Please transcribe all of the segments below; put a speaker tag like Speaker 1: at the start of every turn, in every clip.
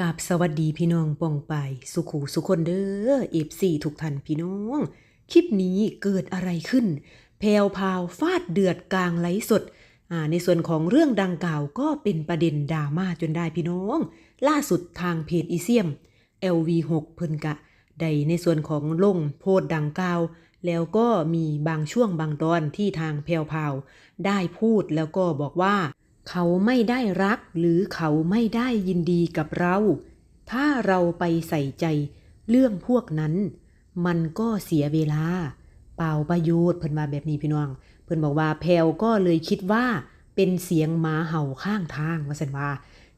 Speaker 1: กับสวัสดีพี่น้องป่องไป สุขูสุคนเด้อเอฟซีทุกท่านพี่น้อง คลิปนี้เกิดอะไรขึ้น แพรวพาวฟาดเดือดกลางไลฟ์สดอ่าในส่วนของเรื่องดังกล่าวก็เป็นประเด็นดราม่าจนได้พี่น้อง ล่าสุดทางเพจอีเซียม LV6 เพิ่นกะได้ในส่วนของลงโพสต์ดังกล่าว แล้วก็มีบางช่วงบางตอนที่ทางแพรวพาวได้พูดแล้วก็บอกว่า เขาไม่ได้รักหรือเขาไม่ได้ยินดีกับเรา ถ้าเราไปใส่ใจเรื่องพวกนั้น มันก็เสียเวลา เปล่าประโยชน์เพิ่นว่าแบบนี้พี่น้อง เพิ่นบอกว่าแพลวก็เลยคิดว่าเป็นเสียงหมาเห่าข้างทางว่าสันว่า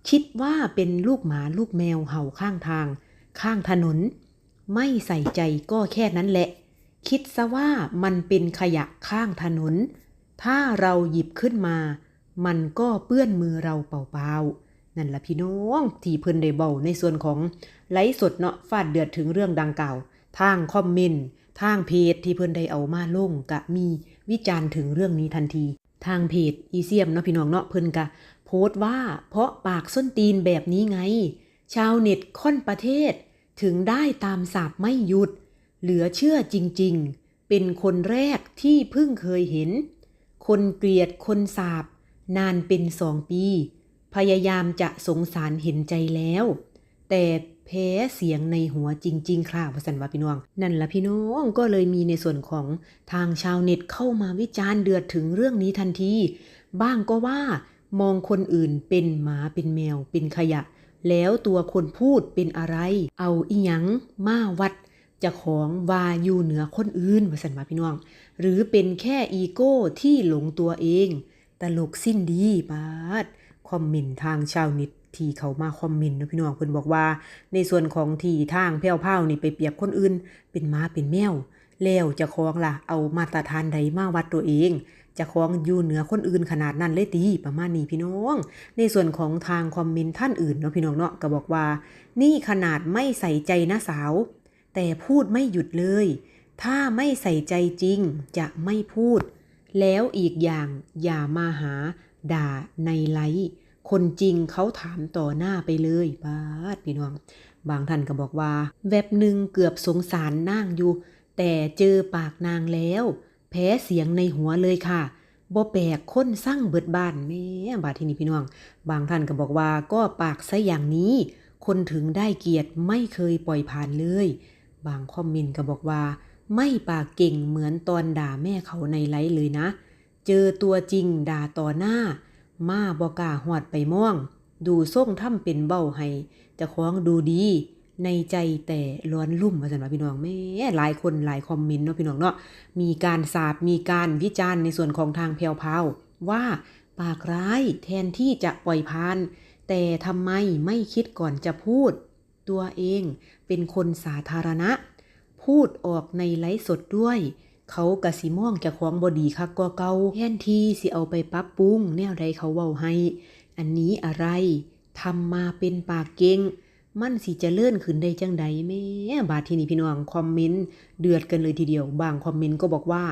Speaker 1: คิดว่าเป็นลูกหมาลูกแมวเห่าข้างทาง ข้างถนน ไม่ใส่ใจก็แค่นั้นแหละ คิดซะว่ามันเป็นขยะข้างถนน ถ้าเราหยิบขึ้นมา มันก็เปื้อนมือเราเปล่าๆ นั่นละพี่น้องที่เพิ่นได้เบาในส่วนของไลฟ์สดเนาะฟาดเดือดถึงเรื่องดังกล่าว ทางคอมเมนต์ทางเพจที่เพิ่นได้เอามาลงกะมีวิจารณ์ถึงเรื่องนี้ทันที ทางเพจอีเซียมเนาะพี่น้องเนาะเพิ่นกะ โพสต์ว่าเพราะปากส้นตีนแบบนี้ไง ชาวเน็ตค่อนประเทศ ถึงได้ตามสาบไม่หยุด เหลือเชื่อจริง ๆ เป็นคนแรกที่เพิ่งเคยเห็น คนเกลียดคนสาบ นานเป็นสองปี พยายามจะสงสารเห็นใจแล้ว แต่แพ้เสียงในหัวจริง ๆ ค่ะวสันวาพี่น้อง นั่นละพี่น้องก็เลยมีในส่วนของทางชาวเน็ตเข้ามาวิจารณ์เดือดถึงเรื่องนี้ทันที บ้างก็ว่ามองคนอื่นเป็นหมาเป็นแมวเป็นขยะ แล้วตัวคนพูดเป็นอะไร เอาอีหยังมาวัดจะของวาอยู่เหนือคนอื่นวสันวาพี่น้อง หรือเป็นแค่อีโก้ที่หลงตัวเอง ตลกสิ้นดีบาดคอมเมนต์ทางชาวเน็ตที่เขามาคอมเมนต์นะพี่น้องเพิ่นบอกว่า ในส่วนของที่ทางแพ้วเผานี่ไปเปรียบคนอื่น เป็นหมาเป็นแมวแล้วจะคลองล่ะ เอามาตรฐานใดมาวัดตัวเอง จะคลองอยู่เหนือคนอื่นขนาดนั้นเลยตีประมาณนี้พี่น้อง ในส่วนของทางคอมเมนต์ท่านอื่นเนาะพี่น้องเนาะก็บอกว่า นี่ขนาดไม่ใส่ใจนะสาว แต่พูดไม่หยุดเลย ถ้าไม่ใส่ใจจริงจะไม่พูด แล้วอีกอย่างอย่ามาหาด่าในไลฟ์คนจริงเขาถามต่อหน้าไปเลยบาดพี่น้อง บางท่านก็บอกว่า แวบหนึ่งเกือบสงสารนางอยู่ แต่เจอปากนางแล้ว แพ้เสียงในหัวเลยค่ะบ่แปลกคนสร้างเบิดบ้านแม่บาดที่นี่พี่น้อง บางท่านก็บอกว่าก็ปากซะอย่างนี้ คนถึงได้เกียรติไม่เคยปล่อยผ่านเลย บางคอมเมนต์ก็บอกว่า ไม่ปากเก่งเหมือนตอนด่าแม่เขาในไลฟ์เลยนะ เจอตัวจริงด่าต่อหน้า มาบอกาหอดไปม่อง ดูส่งทำเป็นเบ้าให้จะคล้องดูดี ในใจแต่ร้อนลุ่มว่าสันว่าพี่น้องแม่หลายคนหลายคอมเมนต์เนาะพี่น้องเนาะมีการสาบมีการวิจารณ์ในส่วนของทางแพรวพาวว่าปากร้ายแทนที่จะปล่อยผ่าน แต่ทำไมไม่คิดก่อนจะพูด ตัวเองเป็นคนสาธารณะ พูดออกในไลฟ์สดด้วย เขากะสิม่องจะของบอดีคักก็เก่าแทนที่สิเอาไปปรับปรุงแนวใดเขาเว้าให้ อันนี้อะไรทำมาเป็นปากเก่งมันสิจะเลื่อนขึ้นได้จังใดแม่บาดทีนี้พี่น้องคอมเมนต์เดือดกันเลยทีเดียว บางคอมเมนต์ก็บอกว่า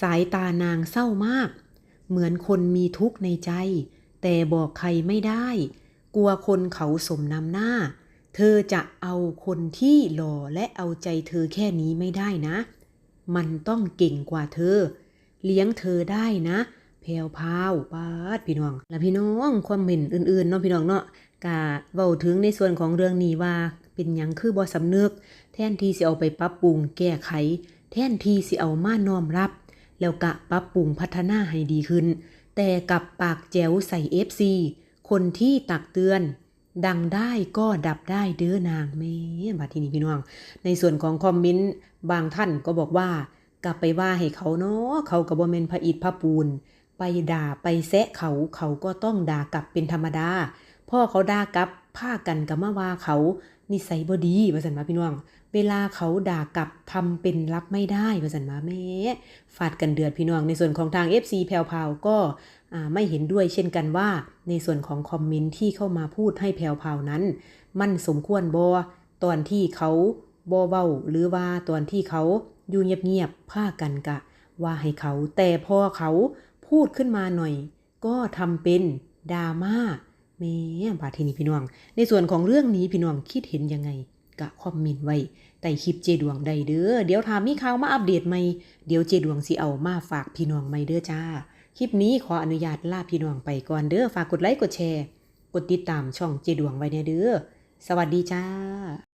Speaker 1: สายตานางเศร้ามาก เหมือนคนมีทุกข์ในใจ แต่บอกใครไม่ได้ กลัวคนเขาสมนำหน้า เธอจะเอาคนที่หล่อและเอาใจเธอแค่นี้ไม่ได้นะ มันต้องเก่งกว่าเธอ เลี้ยงเธอได้นะแพรวพาวปาดพี่น้อง แล้วพี่น้องความเห็นอื่นๆเนาะพี่น้องเนาะกะเว้าถึงในส่วนของเรื่องนี้ว่าเป็นยังคือบ่สำนึก แทนที่สิเอาไปปรับปรุงแก้ไข แทนที่สิเอามาน้อมรับ แล้วกะปรับปรุงพัฒนาให้ดีขึ้น แต่กับปากแจ๋วใส่ FC คนที่ตักเตือน ดังได้ก็ดับได้เด้อนางแม่บัดทีนี้พี่น้อง ในส่วนของคอมเมนต์บางท่านก็บอกว่า กลับไปว่าให้เขาเนาะเขากับบ่แม่นพระอิฐพระปูน ไปด่าไปแซะเขาเขาก็ต้องด่ากลับเป็นธรรมดา พ่อเขาด่ากลับผ้ากันกับมาว่าเขา นิสัยบ่ดีว่าสันมาพี่น้อง เวลาเขาด่ากลับทำเป็นรับไม่ได้ว่าสันมาแม่ฟาดกันเดือดพี่น้องในส่วนของทาง FC แพรวพาวก็ไม่เห็นด้วยเช่นกันว่าในส่วนของคอมเมนต์ที่เข้ามาพูดให้แพรวพาวนั้น มันสมควรบอตอนที่เขาบอเว้าหรือว่าตอนที่เขาอยู่เงียบๆพากันกะ ว่าให้เขาแต่พอเขาพูดขึ้นมาหน่อย ก็ทำเป็นดราม่า แม่บาทีนี้พี่น้อง ในส่วนของเรื่องนี้พี่น้องคิดเห็นยังไงกะคอมเมนต์ไว้ใต้คลิปเจดวงได้เด้อเดี๋ยวถามมีข่าวมาอัปเดตใหม่เดี๋ยวเจดวงสิเอามาฝากพี่น้องไหม่เด้อจ้า คลิปนี้ขออนุญาตลาพี่น้องไปก่อนเด้อฝากกดไลค์กดแชร์ กดติดตามช่องเจดวงไว้เน่เด้อสวัสดีจ้า